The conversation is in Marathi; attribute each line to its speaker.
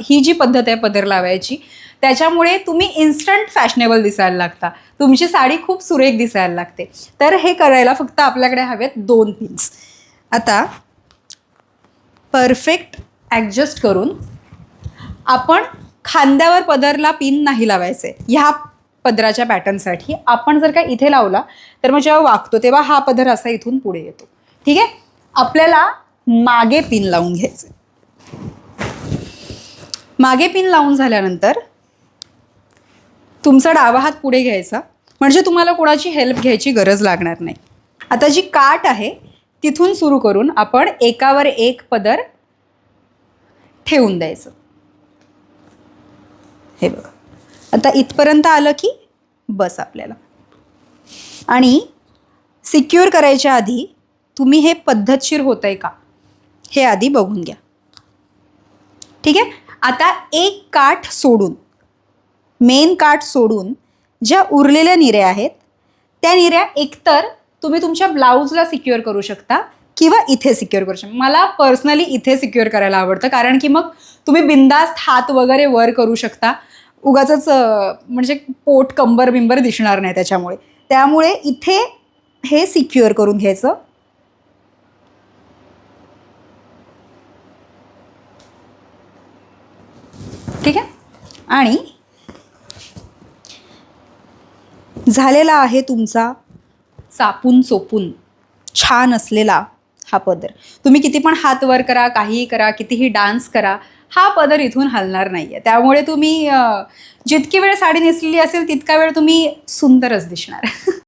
Speaker 1: ही जी पद्धत आहे पदर लावायची त्याच्यामुळे तुम्ही इन्स्टंट फॅशनेबल दिसायला लागता. तुमची साडी खूप सुरेख दिसायला लागते. तर हे करायला फक्त आपल्याकडे हवेत दोन पिन्स आता परफेक्ट ॲडजस्ट करून आपण खांद्यावर पदरला पिन नाही लावायचे. ह्या पदराच्या पॅटर्नसाठी आपण जर का इथे लावला तर मग जेव्हा वागतो तेव्हा हा पदर असा इथून पुढे येतो. ठीक आहे? आपल्याला मागे पिन लावून घ्यायचे मागे पिन लावून झाल्यानंतर तुमचा डावा हात पुढे घ्यायचा. म्हणजे तुम्हाला कोणाची हेल्प घ्यायची गरज लागणार नाही. आता जी काट आहे तिथून सुरू करून आपण एकावर एक पदर ठेवून द्यायचं. हे बघा. आता इथपर्यंत आलं की बस आपल्याला. आणि सिक्युअर करायच्या आधी तुम्ही हे पद्धतशीर होत आहे का हे आधी बघून घ्या. ठीक आहे? आता एक काठ सोडून मेन काठ सोडून ज्या उरलेल्या निऱ्या आहेत त्या निऱ्या एकतर तुम्ही तुमच्या ब्लाऊजला सिक्युअर करू शकता किंवा इथे सिक्युअर करू शकता. मला पर्सनली इथे सिक्युअर करायला आवडतं कारण की मग तुम्ही बिंदास्त हात वगैरे वर करू शकता. उगाच म्हणजे पोट कंबर बिंबर दिसणार नाही त्याच्यामुळे. त्यामुळे इथे हे सिक्युअर करून घ्यायचं. ठीक आहे? आणि झालेला आहे तुमचा चापून चोपून. छान असलेला हा पदर. तुम्ही किती पण हात वर करा काहीही करा कितीही डान्स करा हा पदर इथून हलणार नाही आहे त्यामुळे तुम्ही जितकी वेळ साडी नेसलेली असेल तितका वेळ तुम्ही सुंदरच दिसणार.